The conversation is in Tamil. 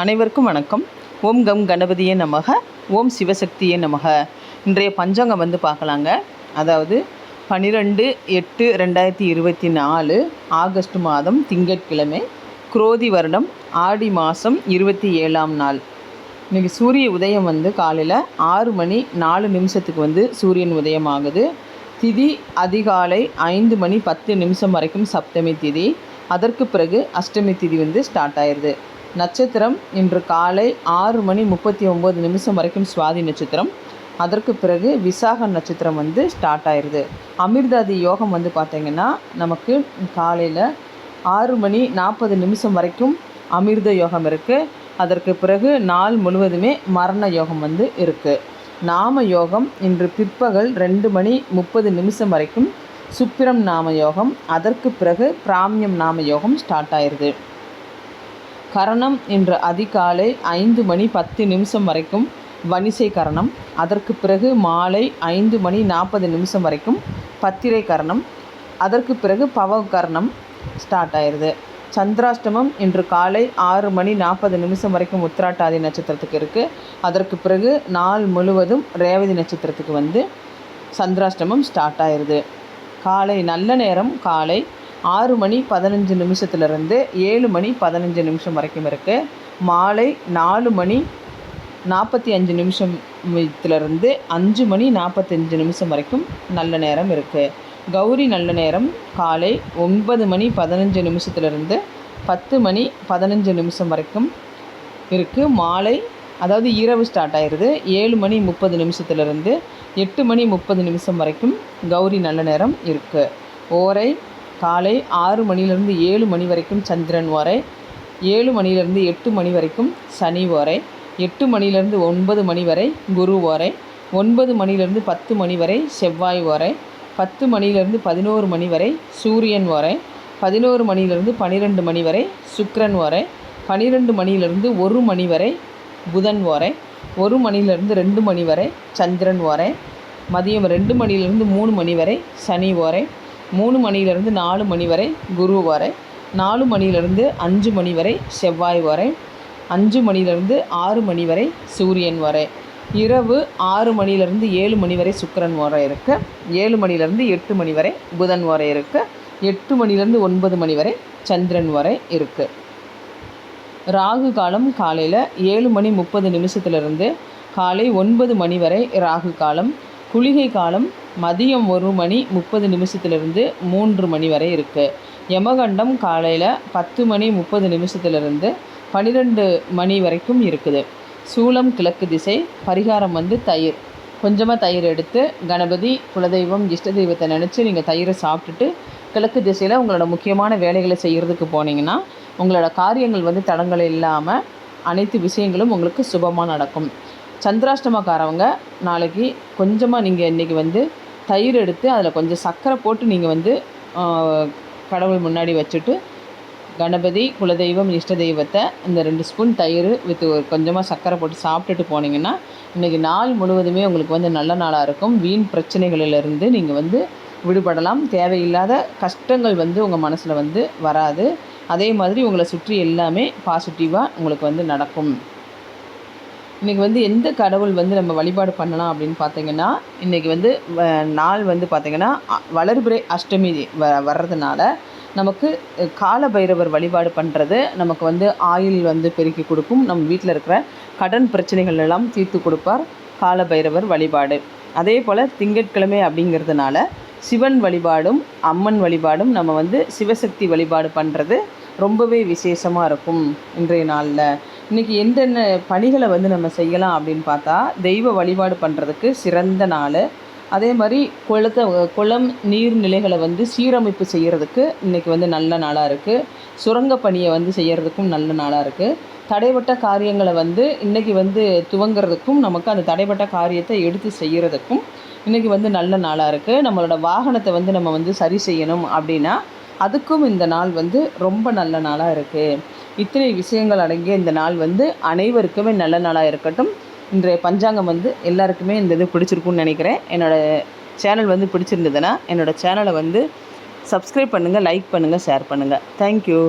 அனைவருக்கும் வணக்கம். ஓம் கம் கணபதியே நமக ஓம் சிவசக்தியே நமக. இன்றைய பஞ்சாங்கம் வந்து பார்க்கலாங்க. அதாவது பன்னிரெண்டு எட்டு ரெண்டாயிரத்தி இருபத்தி நாலு ஆகஸ்ட் மாதம் திங்கட்கிழமை குரோதி வருடம் ஆடி மாதம் இருபத்தி ஏழாம் நாள். இன்றைக்கி சூரிய உதயம் வந்து காலையில் ஆறு மணி நாலு நிமிஷத்துக்கு வந்து சூரியன் உதயம் ஆகுது. திதி அதிகாலை ஐந்து மணி பத்து நிமிஷம் வரைக்கும் சப்தமி திதி. அதற்கு பிறகு அஷ்டமி திதி வந்து ஸ்டார்ட் ஆயிடுது நட்சத்திரம் இன்று காலை ஆறு மணி முப்பத்தி ஒம்பது நிமிஷம் வரைக்கும் சுவாதி நட்சத்திரம். அதற்கு பிறகு விசாக நட்சத்திரம் வந்து ஸ்டார்ட் ஆயிடுது அமிர்தாதி யோகம் வந்து பார்த்திங்கன்னா நமக்கு காலையில் ஆறு மணி நாற்பது நிமிஷம் வரைக்கும் அமிர்த யோகம் இருக்குது அதற்கு பிறகு நாள் முழுவதுமே மரண யோகம் வந்து இருக்குது நாம யோகம் இன்று பிற்பகல் ரெண்டு மணி முப்பது நிமிஷம் வரைக்கும் சுப்பிரம் நாம யோகம். அதற்கு பிறகு பிராமியம் நாம யோகம் ஸ்டார்ட் ஆயிடுது கரணம் இன்று அதிகாலை ஐந்து மணி பத்து நிமிஷம் வரைக்கும் வனிசை கரணம். அதற்கு பிறகு மாலை ஐந்து மணி நாற்பது நிமிஷம் வரைக்கும் பத்திரை கரணம். அதற்கு பிறகு பவ கரணம் ஸ்டார்ட் ஆயிடுது சந்திராஷ்டமம் இன்று காலை ஆறு மணி நாற்பது நிமிஷம் வரைக்கும் உத்திராட்டாதி நட்சத்திரத்துக்கு இருக்குது அதற்கு பிறகு நாள் முழுவதும் ரேவதி நட்சத்திரத்துக்கு வந்து சந்திராஷ்டமம் ஸ்டார்ட் ஆயிடுது காலை நல்ல நேரம் காலை ஆறு மணி பதினஞ்சு நிமிஷத்துலேருந்து ஏழு மணி பதினஞ்சு நிமிஷம் வரைக்கும் இருக்குது மாலை நாலு மணி நாற்பத்தி அஞ்சு நிமிஷத்துலேருந்து அஞ்சு மணி நாற்பத்தஞ்சு நிமிஷம் வரைக்கும் நல்ல நேரம் இருக்குது கௌரி நல்ல நேரம். காலை ஒன்பது மணி பதினஞ்சு நிமிஷத்துலேருந்து பத்து மணி பதினஞ்சு நிமிஷம் வரைக்கும் இருக்குது மாலை அதாவது இரவு ஸ்டார்ட் ஆயிடுது ஏழு மணி முப்பது நிமிஷத்துலேருந்து எட்டு மணி முப்பது நிமிஷம் வரைக்கும் கௌரி நல்ல நேரம் இருக்குது ஓரை காலை ஆறு மணிலேருந்து ஏழு மணி வரைக்கும் சந்திரன் வரை ஏழு மணிலேருந்து எட்டு மணி வரைக்கும் சனி ஓரை எட்டு மணிலேருந்து ஒன்பது மணி வரை குரு ஓரை ஒன்பது மணிலேருந்து பத்து மணி வரை செவ்வாய் ஓரை பத்து மணிலேருந்து பதினோரு மணி வரை சூரியன் வரை பதினோரு மணிலேருந்து பன்னிரெண்டு மணி வரை சுக்ரன் வரை பன்னிரெண்டு மணிலேருந்து ஒரு மணி வரை புதன் ஓரை ஒரு மணிலேருந்து ரெண்டு மணி வரை சந்திரன் வரை மதியம் ரெண்டு மணிலேருந்து மூணு மணி வரை சனி ஓரை மூணு மணியிலேருந்து நாலு மணி வரை குரு வரை நாலு மணியிலேருந்து அஞ்சு மணி வரை செவ்வாய் வரை அஞ்சு மணிலேருந்து ஆறு மணி வரை சூரியன் வரை. இரவு ஆறு மணிலேருந்து ஏழு மணி வரை சுக்கரன் வரை இருக்குது ஏழு மணிலேருந்து எட்டு மணி வரை புதன் வரை இருக்கு. எட்டு மணிலேருந்து ஒன்பது மணி வரை சந்திரன் வரை இருக்குது ராகு காலம் காலையில் ஏழு மணி முப்பது நிமிஷத்துலேருந்து காலை ஒன்பது மணி வரை ராகு காலம் குளிகை காலம் மதியம் ஒரு மணி முப்பது நிமிஷத்துலேருந்து மூன்று மணி வரை இருக்குது யமகண்டம் காலையில் பத்து மணி முப்பது நிமிஷத்துலேருந்து பன்னிரெண்டு மணி வரைக்கும் இருக்குது. சூளம் கிழக்கு திசை பரிகாரம் வந்து தயிர். கொஞ்சமாக தயிர் எடுத்து கணபதி குலதெய்வம் இஷ்ட தெய்வத்தை நினச்சி நீங்கள் தயிரை சாப்பிட்டுட்டு கிழக்கு திசையில் உங்களோட முக்கியமான வேலைகளை செய்கிறதுக்கு போனீங்கன்னா உங்களோட காரியங்கள் வந்து தடங்கள் இல்லாமல் அனைத்து விஷயங்களும் உங்களுக்கு சுபமாக நடக்கும். சந்திராஷ்டமக்காரவங்க நாளைக்கு கொஞ்சமாக நீங்கள் இன்றைக்கி வந்து தயிர் எடுத்து அதில் கொஞ்சம் சர்க்கரை போட்டு நீங்கள் வந்து கடவுள் முன்னாடி வச்சுட்டு கணபதி குலதெய்வம் இஷ்ட தெய்வத்தை இந்த ரெண்டு ஸ்பூன் தயிர் வித் கொஞ்சமாக சர்க்கரை போட்டு சாப்பிட்டுட்டு போனீங்கன்னா இன்றைக்கி நாள் முழுவதுமே உங்களுக்கு வந்து நல்ல நாளாக இருக்கும். வீண் பிரச்சனைகளிலிருந்து நீங்கள் வந்து விடுபடலாம். தேவையில்லாத கஷ்டங்கள் வந்து உங்கள் மனசில் வந்து வராது. அதே மாதிரி உங்களை சுற்றி எல்லாமே பாசிட்டிவாக உங்களுக்கு வந்து நடக்கும். இன்றைக்கி வந்து எந்த கடவுள் வந்து நம்ம வழிபாடு பண்ணலாம் அப்படின்னு பார்த்தீங்கன்னா இன்றைக்கி வந்து நாள் வந்து பார்த்திங்கன்னா வளர்பிறை அஷ்டமி வ வர்றதுனால நமக்கு கால பைரவர் வழிபாடு பண்ணுறது நமக்கு வந்து ஆயில் வந்து பெருக்கி கொடுக்கும். நம்ம வீட்டில் இருக்கிற கடன் பிரச்சனைகள் எல்லாம் தீர்த்து கொடுப்பார் கால பைரவர் வழிபாடு. அதே போல் திங்கட்கிழமை அப்படிங்கிறதுனால சிவன் வழிபாடும் அம்மன் வழிபாடும் நம்ம வந்து சிவசக்தி வழிபாடு பண்ணுறது ரொம்பவே விசேஷமாக இருக்கும் இன்றைய நாளில். இன்றைக்கி எந்தென்ன பணிகளை வந்து நம்ம செய்யலாம் அப்படின்னு பார்த்தா தெய்வ வழிபாடு பண்ணுறதுக்கு சிறந்த நாள். அதே மாதிரி குளத்தை குளம் நீர்நிலைகளை வந்து சீரமைப்பு செய்கிறதுக்கு இன்றைக்கி வந்து நல்ல நாளாக இருக்குது சுரங்க பணியை வந்து செய்கிறதுக்கும் நல்ல நாளாக இருக்குது தடைப்பட்ட காரியங்களை வந்து இன்றைக்கி வந்து துவங்கிறதுக்கும் நமக்கு அந்த தடைப்பட்ட காரியத்தை எடுத்து செய்கிறதுக்கும் இன்றைக்கி வந்து நல்ல நாளாக இருக்குது நம்மளோட வாகனத்தை வந்து நம்ம வந்து சரி செய்யணும் அப்படின்னா அதுக்கும் இந்த நாள் வந்து ரொம்ப நல்ல நாளாக இருக்குது இத்தனை விஷயங்கள் அடங்கிய இந்த நாள் வந்து அனைவருக்குமே நல்ல நாளாக இருக்கட்டும். இன்றைய பஞ்சாங்கம் வந்து எல்லாருக்குமே இந்த இது பிடிச்சிருக்குன்னு நினைக்கிறேன். என்னோடய சேனல் வந்து பிடிச்சிருந்ததுன்னா என்னோடய சேனலை வந்து சப்ஸ்கிரைப் பண்ணுங்கள் லைக் பண்ணுங்கள் ஷேர் பண்ணுங்கள் தேங்க்யூ